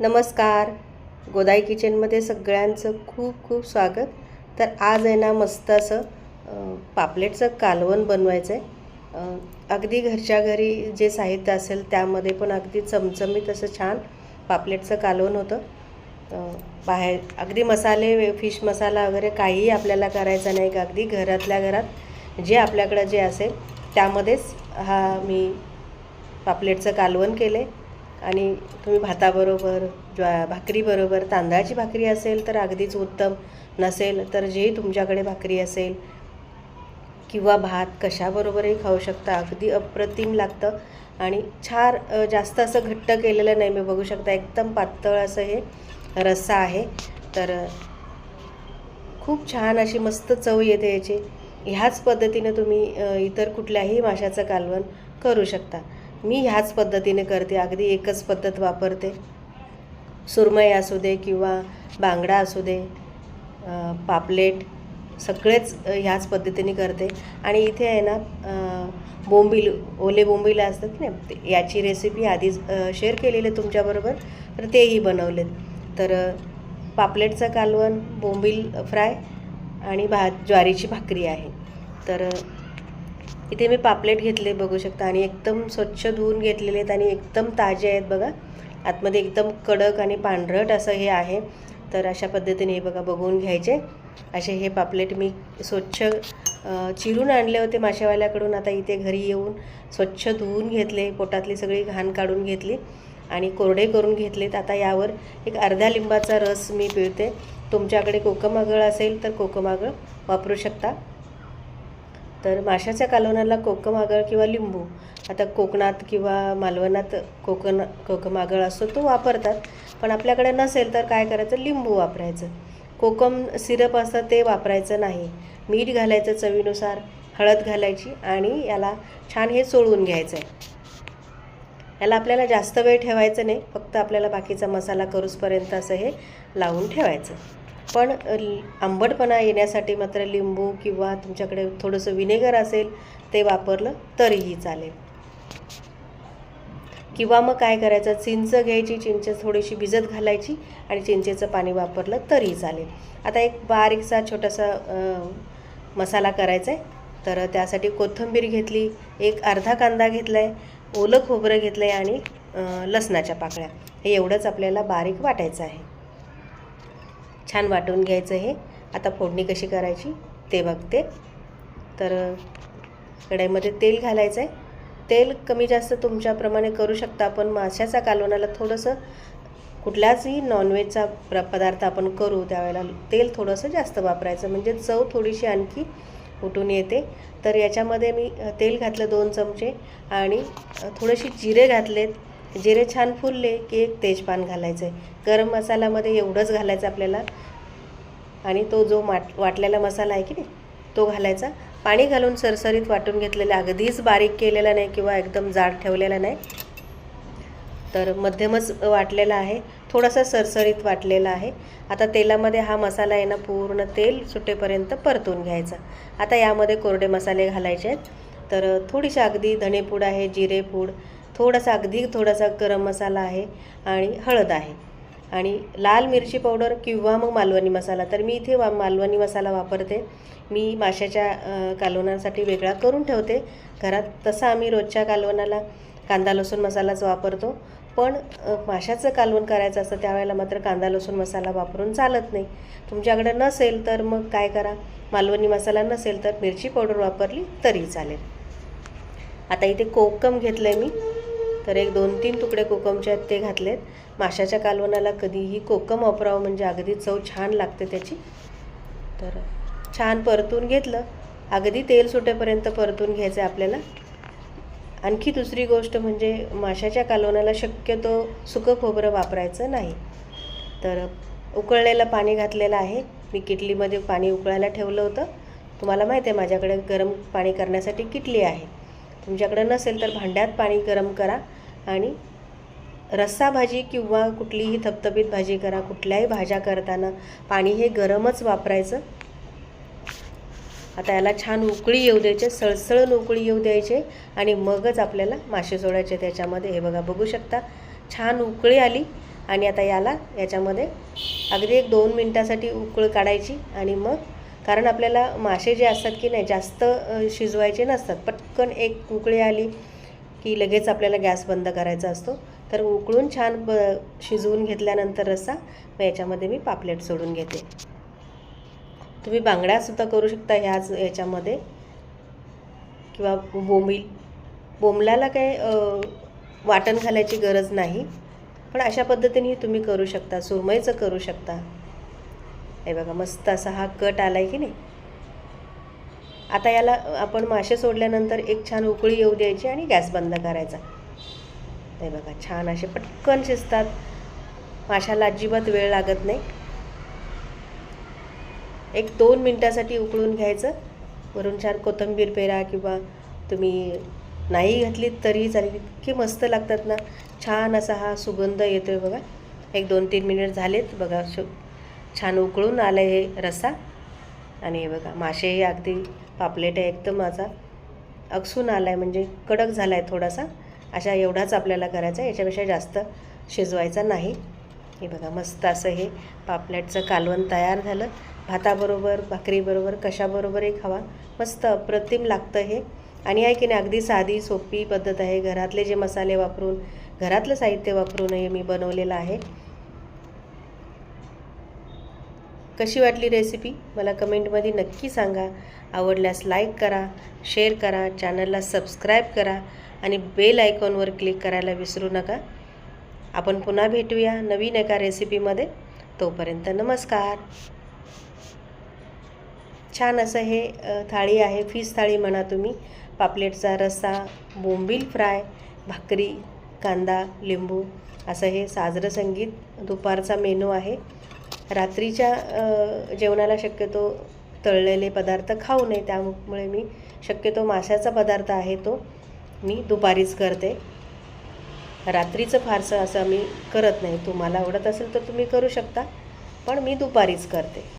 नमस्कार. गोदाई किचनमध्ये सगळ्यांचं खूप खूप स्वागत. तर आज आहे ना मस्त असं पापलेटचं कालवण बनवायचं आहे अगदी घरच्या घरी जे साहित्य असेल त्यामध्ये पण अगदी चमचमीत असं छान पापलेटचं कालवण होतं. बाहेर अगदी मसाले फिश मसाला वगैरे काहीही आपल्याला करायचं नाही का? अगदी घरातल्या घरात जे आपल्याकडं जे असेल त्यामध्येच हा मी पापलेटचं कालवण केलं आहे आणि तुम्ही भाताबरोबर ज्वा भाकरीबरोबर तांदळाची भाकरी असेल तर अगदीच उत्तम. नसेल तर जे तुमच्याकडे भाकरी असेल किंवा भात कशाबरोबरही खाऊ शकता. अगदी अप्रतिम लागतं. आणि छार जास्त असं घट्ट केलेलं नाही. मी बघू शकता एकदम पातळ असं हे रस्सा आहे. तर खूप छान अशी मस्त चव येते याची. ह्याच पद्धतीनं तुम्ही इतर कुठल्याही माशाचं कालवण करू शकता. मी ह्याच पद्धतीने करते. अगदी एकच पद्धत वापरते. सुरमई असू दे किंवा बांगडा असू दे पापलेट सगळेच ह्याच पद्धतीने करते. आणि इथे आहे ना बोंबील ओले बोंबील असतात ना याची रेसिपी आधीच शेअर केलेली आहे तुमच्याबरोबर. तर तेही बनवलेत. तर पापलेटचं कालवण बोंबील फ्राय आणि भात ज्वारीची भाकरी आहे. तर इथे मी पापलेट घेतले बघू शकता आणि एकदम स्वच्छ धुवून घेतलेले आहेत आणि एकदम ताजे आहेत बघा. आतमध्ये एकदम कडक आणि पांढरट असं हे आहे. तर अशा पद्धतीने हे बघा बघून घ्यायचे. असे हे पापलेट मी स्वच्छ चिरून आणले होते माशेवाल्याकडून. आता इथे घरी येऊन स्वच्छ धुवून घेतले पोटातली सगळी घाण काढून घेतली आणि कोरडे करून घेतलेत. आता यावर एक अर्ध्या लिंबाचा रस मी पिळते. तुमच्याकडे कोकमागळ असेल तर कोकमागळ वापरू शकता. तर माशाच्या कालवणाला कोकम आगळ किंवा लिंबू. आता कोकणात किंवा मालवणात कोकण कोकम आगळ असतो तो वापरतात. पण आपल्याकडे नसेल तर काय करायचं? लिंबू वापरायचं. कोकम सिरप असतं ते वापरायचं नाही. मीठ घालायचं चवीनुसार हळद घालायची आणि याला छान हे चोळून घ्यायचं आहे याला आपल्याला जास्त वेळ ठेवायचं नाही. फक्त आपल्याला बाकीचा मसाला करूसपर्यंत असं हे लावून ठेवायचं. पण आंबटपणा येण्यासाठी मात्र लिंबू किंवा तुमच्याकडे थोडंसं विनेगर असेल ते वापरलं तरीही चालेल. किंवा मग काय करायचं चिंच घ्यायची चिंच थोडीशी भिजत घालायची आणि चिंचेचं पाणी वापरलं तरी चालेल. आता एक बारीकसा छोटासा मसाला करायचा आहे तर त्यासाठी कोथिंबीर घेतली एक अर्धा कांदा घेतला आहे ओलं खोबरं घेतलं आहे आणि लसणाच्या पाकळ्या. हे एवढंच आपल्याला बारीक वाटायचं आहे. छान वाटून घ्यायचं हे. आता फोडणी कशी करायची ते बघते. तर कढईमध्ये तेल घालायचं आहे तेल कमी जास्त तुमच्याप्रमाणे करू शकता आपण. माशाचा कालवणाला थोडंसं कुठल्याचही नॉनव्हेजचा प्र पदार्थ आपण करू त्यावेळेला तेल थोडंसं जास्त वापरायचं. म्हणजे चव थोडीशी आणखी उठून येते. तर याच्यामध्ये मी तेल घातलं दोन चमचे आणि थोडेसे जिरे घातलेत. जिरे छान फुलले की एक तेजपान घालायचं आहे गरम मसाल्यामध्ये एवढंच घालायचं आपल्याला. आणि तो जो माट वाटलेला मसाला आहे की नाही तो घालायचा. पाणी घालून सरसरीत वाटून घेतलेला अगदीच बारीक केलेला नाही किंवा एकदम जाड ठेवलेला नाही. तर मध्यमच वाटलेला आहे. थोडासा सरसरीत वाटलेला आहे. आता तेलामध्ये हा मसाला आहे ना पूर्ण तेल सुटेपर्यंत परतून घ्यायचा. आता यामध्ये कोरडे मसाले घालायचे आहेत. तर थोडीशी अगदी धणेपूड आहे जिरेपूड थोडासा अगदी थोडासा गरम मसाला आहे आणि हळद आहे. आणि लाल मिरची पावडर किंवा मग मालवणी मसाला. तर मी इथे वा मालवणी मसाला वापरते. मी माशाच्या अ, कालवणासाठी वेगळा करून ठेवते. घरात तसा आम्ही रोजच्या कालवणाला कांदा लसूण मसालाच वापरतो. पण माशाचं कालवण करायचं असतं त्यावेळेला मात्र कांदा लसूण मसाला वापरून चालत नाही. तुमच्याकडे नसेल तर मग काय करा? मालवणी मसाला नसेल तर मिरची पावडर वापरली तरी चालेल. आता इथे कोकम घेतलं आहे मी. तर एक दोन तीन तुकडे कोकमचे आहेत ते घातलेत. माशाच्या कालवणाला कधीही कोकम वापरावं म्हणजे अगदी चव छान लागते त्याची. तर छान परतून घेतलं. अगदी तेल सुटेपर्यंत परतून घ्यायचं आहे आपल्याला. आणखी दुसरी गोष्ट म्हणजे माशाच्या कालवणाला शक्यतो सुकं खोबरं वापरायचं नाही. तर उकळलेलं पाणी घातलेलं आहे. मी किटलीमध्ये पाणी उकळायला ठेवलं होतं. तुम्हाला माहिती आहे माझ्याकडे गरम पाणी करण्यासाठी किटली आहे. तुमच्याकडे नसेल तर भांड्यात पाणी गरम करा. आणि रस्सा भाजी किंवा कुठलीही थपथपीत भाजी करा कुठल्याही भाज्या करताना पाणी हे गरमच वापरायचं. आता याला छान उकळी येऊ द्यायचे सळसळून उकळी येऊ द्यायचे आणि मगच आपल्याला मासे सोडायचे त्याच्यामध्ये. हे बघा बघू शकता छान उकळी आली आणि आता याला याच्यामध्ये अगदी एक दोन मिनटासाठी उकळ काढायची आणि मग कारण आपल्याला मासे जे असतात की नाही जास्त शिजवायचे नसतात. पटकन एक उकळी आली की लगेच आपल्याला गॅस बंद करायचा असतो. तर उकळून छान ब शिजवून घेतल्यानंतर रस्सा मग याच्यामध्ये मी पापलेट सोडून घेते. तुम्ही बांगड्यासुद्धा करू शकता ह्याच याच्यामध्ये. किंवा बोंबील. बोंबलाला काय वाटण घालायची गरज नाही. पण अशा पद्धतीने तुम्ही करू शकता. सुरमईचं करू शकता. हे बघा मस्त असा हा कट आला आहे की नाही? आता याला आपण मासे सोडल्यानंतर एक छान उकळी येऊ द्यायची आणि गॅस बंद करायचा. ते बघा छान असे पटकन शिजतात. माशाला अजिबात वेळ लागत नाही. एक दोन मिनटासाठी उकळून घ्यायचं. वरून छान कोथिंबीर पेरा किंवा तुम्ही नाही घातलीत तरीही चालेल. इतके मस्त लागतात ना. छान असा हा सुगंध येतो आहे बघा. एक दोन तीन मिनिट झालेत बघा. शो छान उकळून आलं हे रस्सा. आणि हे बघा मासेही अगदी पापलेट आहे एकदम माझा अक्सून आला आहे म्हणजे कडक झाला आहे थोडासा. अशा एवढाच आपल्याला करायचा आहे याच्यापेक्षा जास्त शिजवायचा नाही. हे बघा मस्त असं हे पापलेटचं कालवण तयार झालं. भाताबरोबर भाकरीबरोबर कशाबरोबरही खावा मस्त अप्रतिम लागतं हे. आणि आहे की नाही अगदी साधी सोपी पद्धत आहे. घरातले जे मसाले वापरून घरातलं साहित्य वापरून हे मी बनवलेलं आहे. कशी वाटली रेसिपी मला कमेंटमध्ये नक्की सांगा. आवडल्यास लाईक करा शेअर करा चॅनलला सबस्क्राईब करा आणि बेल आयकॉनवर क्लिक करायला विसरू नका. आपण पुन्हा भेटूया नवीन एका रेसिपीमध्ये तोपर्यंत नमस्कार. छान असं हे थाळी आहे. फिश थाळी म्हणा तुम्ही. पापलेटचा रस्सा बोंबील फ्राय भाकरी कांदा लिंबू असं हे साजरं संगीत दुपारचा मेनू आहे. रात्रीच्या जेवणाला शक्यतो तळलेले पदार्थ खाऊ नये. त्यामुळे मी शक्यतो माशाचा पदार्थ आहे तो मी दुपारीच करते. रात्रीचं फारसं असं मी करत नाही. तुम्हाला आवडत असेल तर तुम्ही करू शकता पण मी दुपारीच करते.